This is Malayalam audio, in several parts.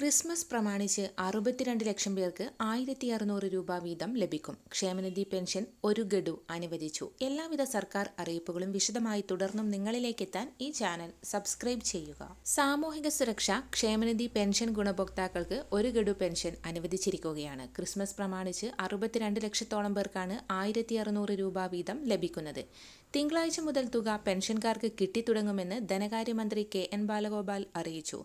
ക്രിസ്മസ് പ്രമാണിച്ച് അറുപത്തിരണ്ട് ലക്ഷം പേർക്ക് ആയിരത്തി അറുന്നൂറ് രൂപ വീതം ലഭിക്കും. ക്ഷേമനിധി പെൻഷൻ ഒരു ഗഡു അനുവദിച്ചു. എല്ലാവിധ സർക്കാർ അറിയിപ്പുകളും വിശദമായി തുടർന്നും നിങ്ങളിലേക്ക് എത്താൻ ഈ ചാനൽ സബ്സ്ക്രൈബ് ചെയ്യുക. സാമൂഹിക സുരക്ഷ ക്ഷേമനിധി പെൻഷൻ ഗുണഭോക്താക്കൾക്ക് ഒരു ഗഡു പെൻഷൻ അനുവദിച്ചിരിക്കുകയാണ്. ക്രിസ്മസ് പ്രമാണിച്ച് അറുപത്തിരണ്ട് ലക്ഷത്തോളം പേർക്കാണ് ആയിരത്തി അറുന്നൂറ് രൂപ വീതം ലഭിക്കുന്നത്. തിങ്കളാഴ്ച മുതൽ തുക പെൻഷൻകാർക്ക് കിട്ടിത്തുടങ്ങുമെന്ന് ധനകാര്യമന്ത്രി കെ എൻ ബാലഗോപാൽ അറിയിച്ചു.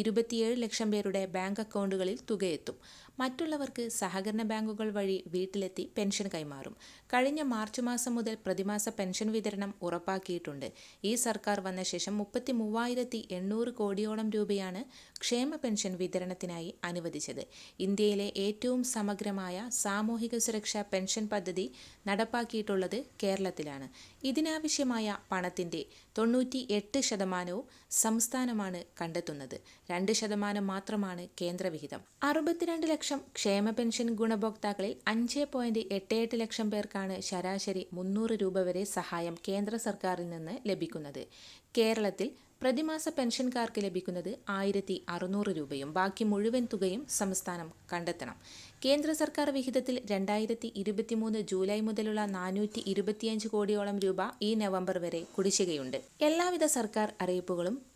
ഇരുപത്തിയേഴ് ലക്ഷം പേരുടെ ബാങ്ക് അക്കൗണ്ടുകളിൽ തുകയെത്തും. മറ്റുള്ളവർക്ക് സഹകരണ ബാങ്കുകൾ വഴി വീട്ടിലെത്തി പെൻഷൻ കൈമാറും. കഴിഞ്ഞ മാർച്ച് മാസം മുതൽ പ്രതിമാസ പെൻഷൻ വിതരണം ഉറപ്പാക്കിയിട്ടുണ്ട്. ഈ സർക്കാർ വന്ന ശേഷം മുപ്പത്തി മൂവായിരത്തി എണ്ണൂറ് കോടിയോളം രൂപയാണ് ക്ഷേമ പെൻഷൻ വിതരണത്തിനായി അനുവദിച്ചത്. ഇന്ത്യയിലെ ഏറ്റവും സമഗ്രമായ സാമൂഹിക സുരക്ഷാ പെൻഷൻ പദ്ധതി നടപ്പാക്കിയിട്ടുള്ളത് കേരളത്തിലാണ്. ഇതിനാവശ്യമായ പണത്തിന്റെ തൊണ്ണൂറ്റി എട്ട് ശതമാനവും സംസ്ഥാനമാണ് കണ്ടെത്തുന്നത്. രണ്ട് ശതമാനം മാത്രമാണ് കേന്ദ്രവിഹിതം. അറുപത്തിരണ്ട് ലക്ഷം ക്ഷേമ പെൻഷൻ ഗുണഭോക്താക്കളിൽ അഞ്ച് പോയിന്റ് എട്ട് എട്ട് ലക്ഷം പേർക്കാണ് ശരാശരി മുന്നൂറ് രൂപ വരെ സഹായം കേന്ദ്ര സർക്കാരിൽ നിന്ന് ലഭിക്കുന്നത്. കേരളത്തിൽ പ്രതിമാസ പെൻഷൻകാർക്ക് ലഭിക്കുന്നത് ആയിരത്തി അറുന്നൂറ് രൂപയും ബാക്കി മുഴുവൻ തുകയും സംസ്ഥാനം കണ്ടെത്തണം. കേന്ദ്ര സർക്കാർ വിഹിതത്തിൽ രണ്ടായിരത്തി ഇരുപത്തിമൂന്ന് ജൂലൈ മുതലുള്ള നാനൂറ്റി ഇരുപത്തിയഞ്ച് കോടിയോളം രൂപ ഈ നവംബർ വരെ കുടിശ്ശികയുണ്ട്. എല്ലാവിധ സർക്കാർ അറിയിപ്പുകളും